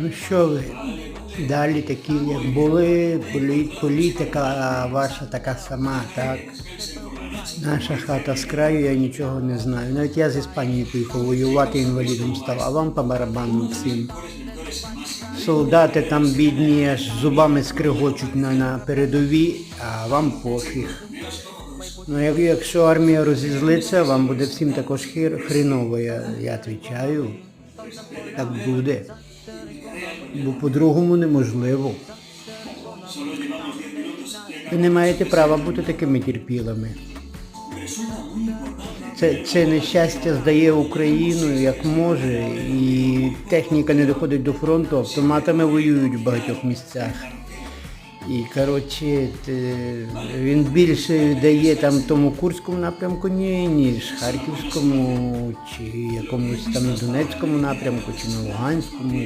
Ну що ви, далі такі, як були, політика ваша така сама, так? Наша хата з краю, я нічого не знаю. Навіть я з Іспанії поїхав воювати, інвалідом став, а вам по барабану всім. Солдати там бідні, аж зубами скригочуть на, на передовій, а вам пофіг. Ну, як, якщо армія розізлиться, вам буде всім також хір, хріново, я, я відповідаю. Так буде. Бо по-другому неможливо. Ви не маєте права бути такими терпілими. Це, це нещастя здає Україну як може, і техніка не доходить до фронту, автоматами воюють в багатьох місцях. І коротше, він більше дає там тому Курському напрямку, ні, ніж Харківському, чи якомусь там Донецькому напрямку, чи на Луганському.